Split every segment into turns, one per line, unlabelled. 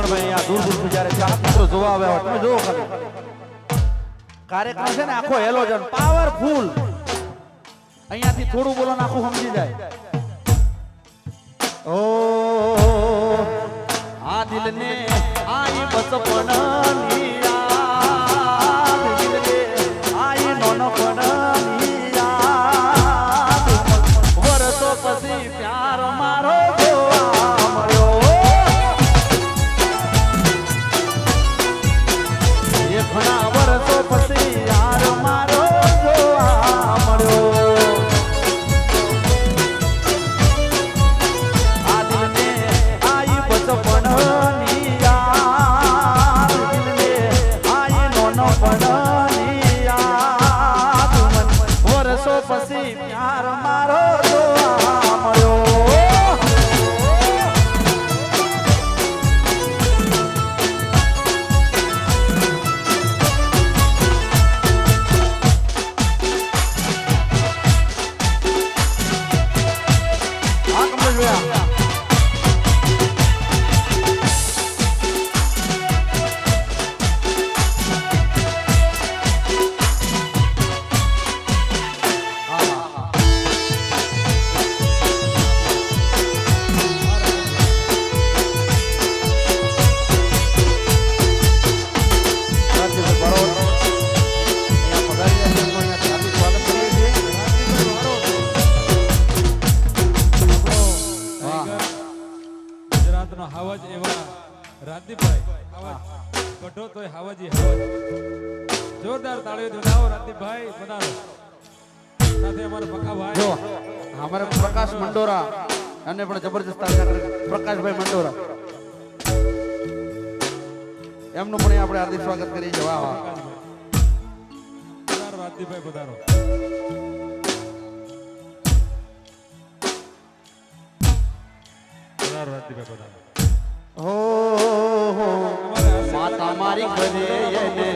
કાગળમાં અહીંયા દૂર દૂર જ્યારે ચાર મિત્રો જોવા આવ્યા હોય, તમે જોવો ખાલી. કાર્યક્રમ છે ને આખો હેલોજન પાવરફુલ અહીંયાથી થોડું બોલો ને આખું સમજી જાય. ઓ આ દિલને આઈ બચપણ મંડોરા. અને પણ જબરજસ્ત પ્રકાશભાઈ મંડોરા. એમનું પણ આપણે હાર્દિક સ્વાગત કરીએ છીએ. વાહ વાહ.
હાર્દિકભાઈ પધારો
માતા મારી ઘરે એને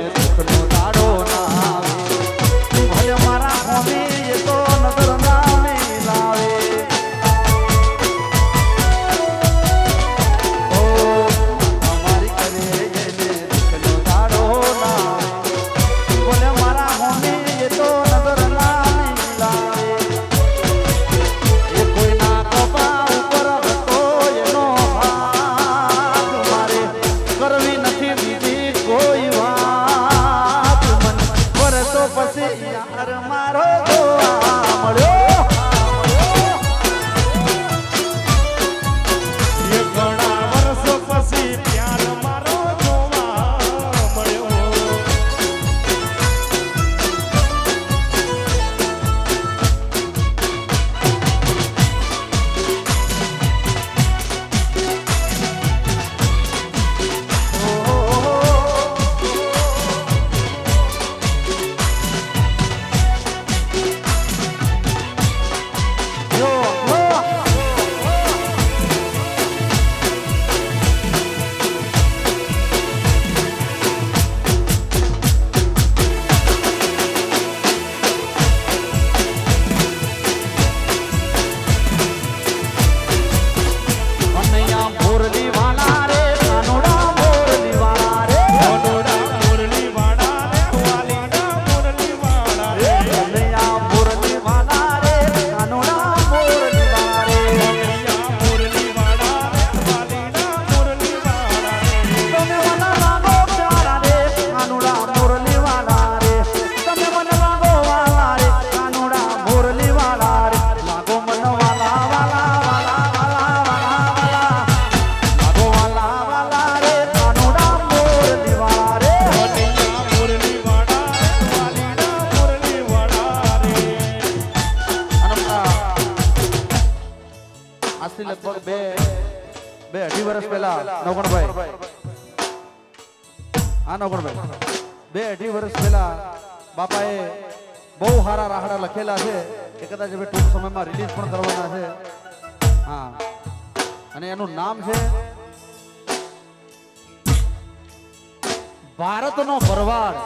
ભારત નો ભરવાડ.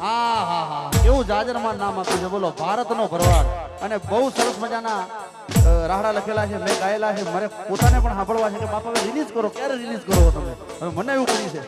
આ હા હા એવું જાજરમાં નામ આપ્યું છે. બોલો ભારત નો ભરવાડ. અને બહુ સરસ મજાના રાહડા લખેલા છે, મેં ગાયેલા છે. મારે પોતાને પણ સાંભળવા છે કે બાપા રિલીઝ કરો. ક્યારે રિલીઝ કરો તમે? હવે મને એવું કર્યું છે.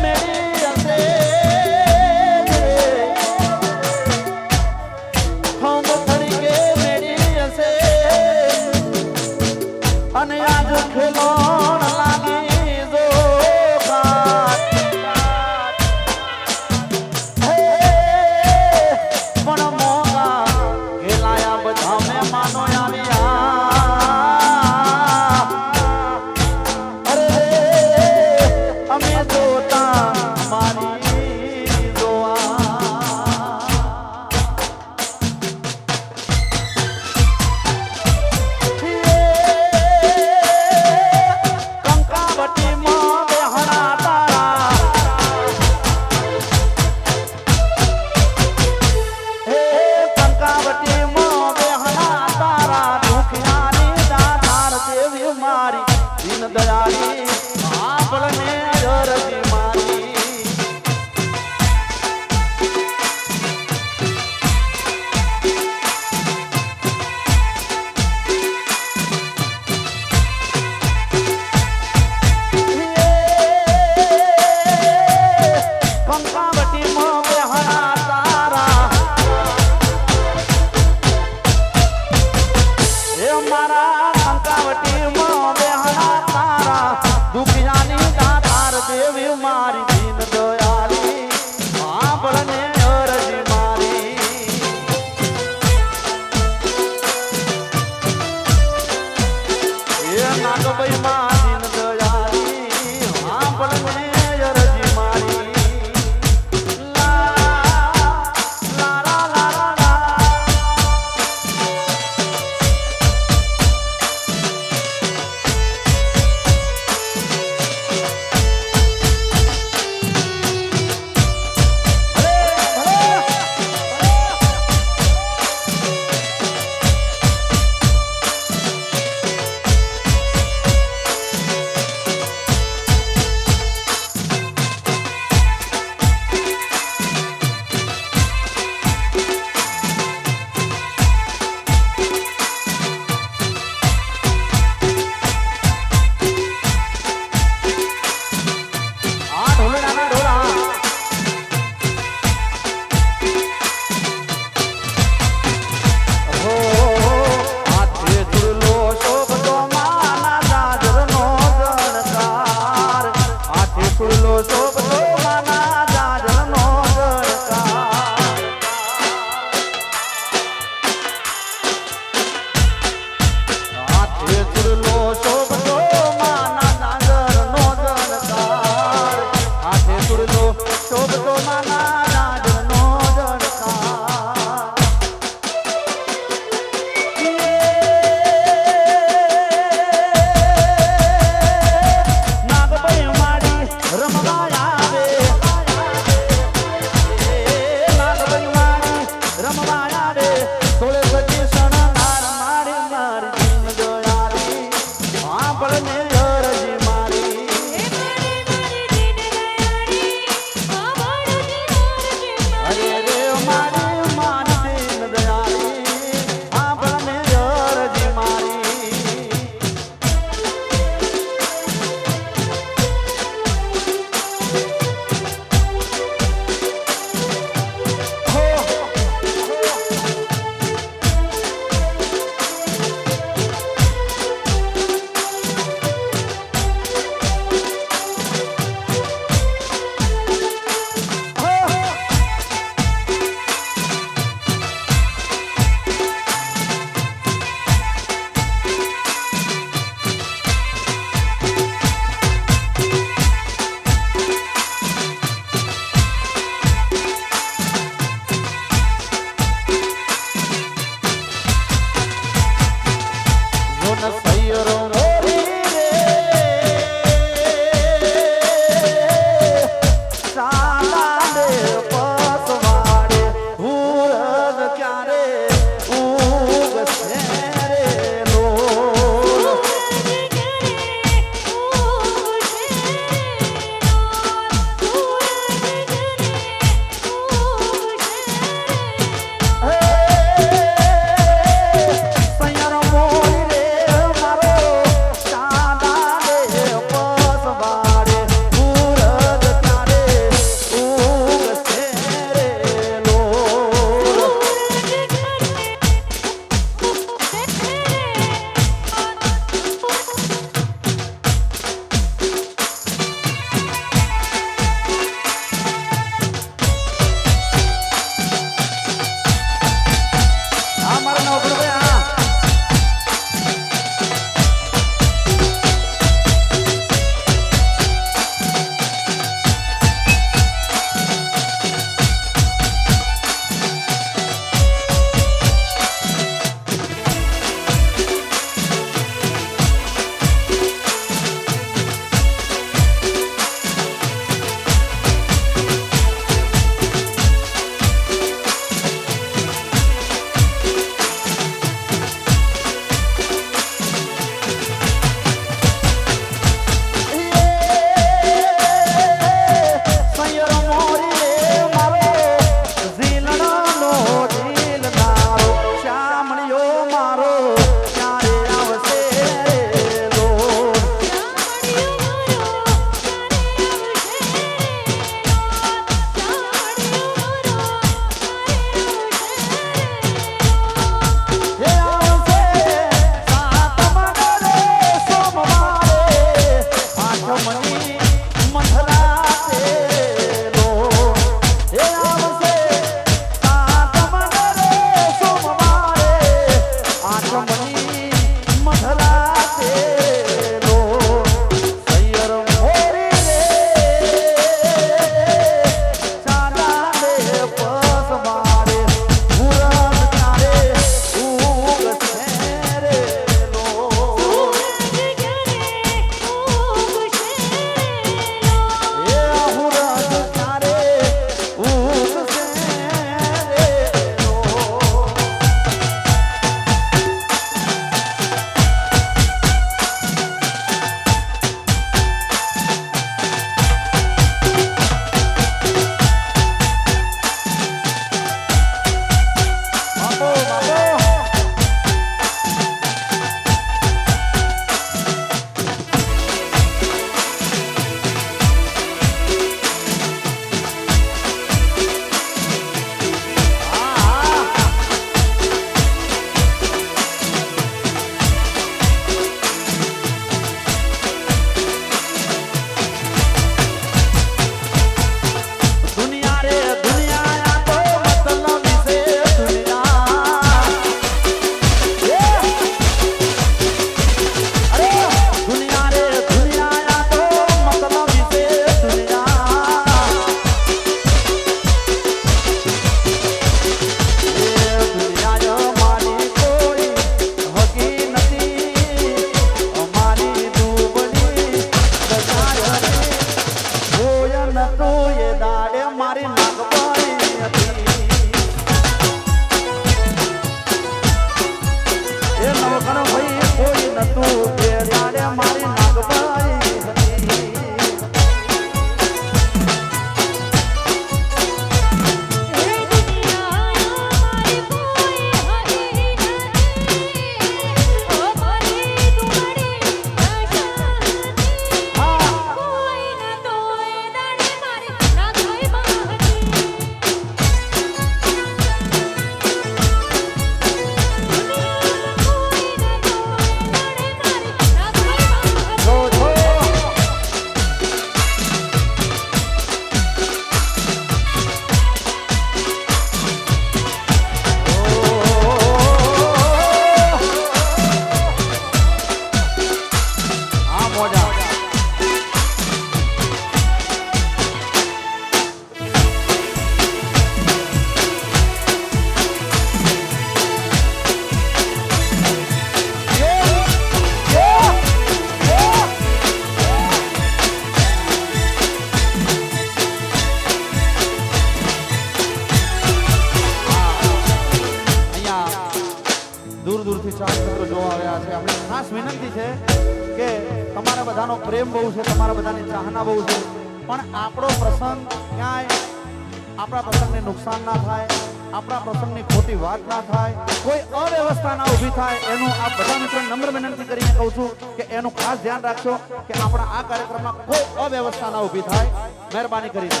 કોઈ અવ્યવસ્થા ના થાય, એનું આ બધા મિત્રો નમ્ર વિનંતી કરીને કહું છું કે એનું ખાસ ધ્યાન રાખજો કે આપણા આ કાર્યક્રમમાં કોઈ અવ્યવસ્થા ના ઊભી થાય. મહેરબાની કરીને.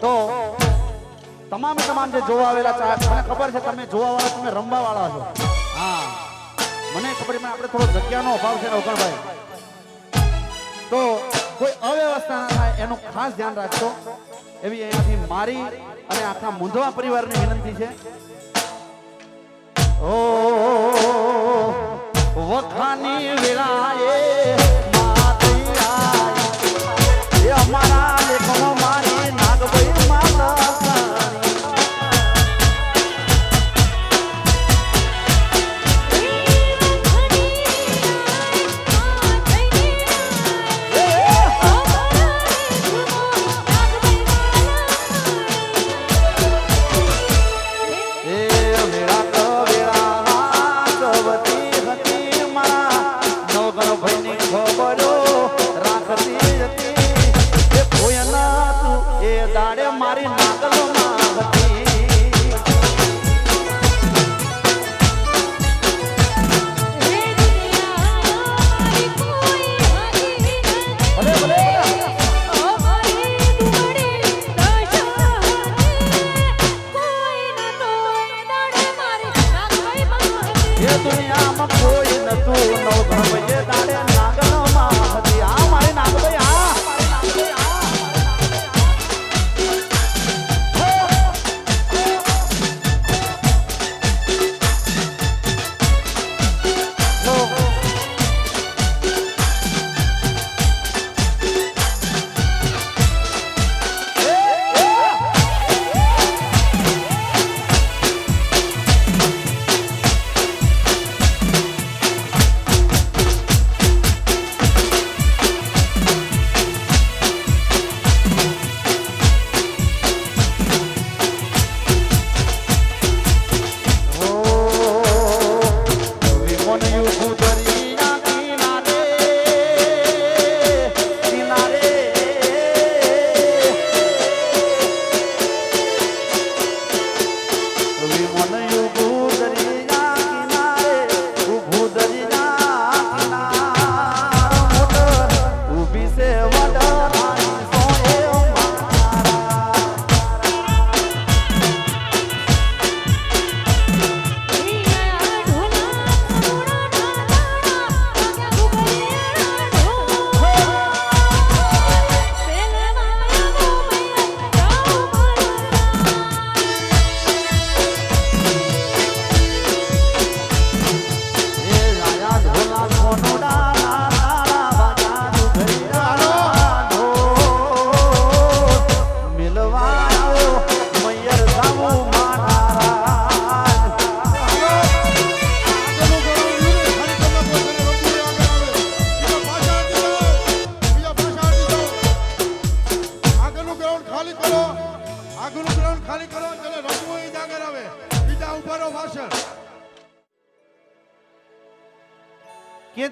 તો તમામે તમામ જે જોવા આવેલા ચાહક મને ખબર છે તમે જોવા વાળા, તમે રમવા વાળા છો. હા. મને ખબર છે આપણે થોડો જગ્યાનો અભાવ છે અવગણભાઈ. તો કોઈ અવ્યવસ્થા ના થાય, એનું ખાસ ધ્યાન રાખજો. એવી અહીંયાથી મારી અને આખા મુંધવા પરિવારની વિનંતી છે. ઓ વખાની વેળાએ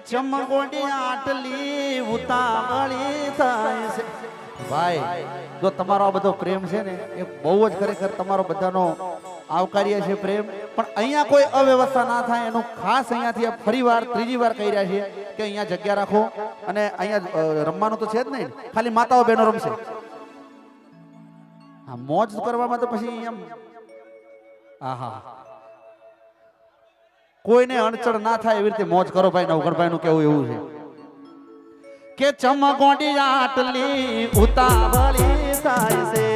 કે આટલી ઉતાવળી થાય છે. ભાઈ, જો તમારો આ બધો પ્રેમ છે ને, એ બહુ જ ખરેખર તમારો બધાનો આવકાર્ય છે પ્રેમ. પણ અહીંયા કોઈ અવ્યવસ્થા ના થાય, એનું ખાસ અહીંયાથી ફરી વાર, ત્રીજી વાર કહી રહ્યા છીએ કે અહીંયા જગ્યા રાખો. અને અહીંયા રમવાનું તો છે જ નહીં ખાલી માતાઓ બહેનો રમશે. હા, મોજ કરવામાં તો પછી અહીંયા હા હા કોઈને અડચણ ના થાય એવી રીતે મોજ કરો ભાઈ નવગણભાઈ નું કેવું એવું છે? કે ચમકોડી આટલી ઉતાવળી થાય છે.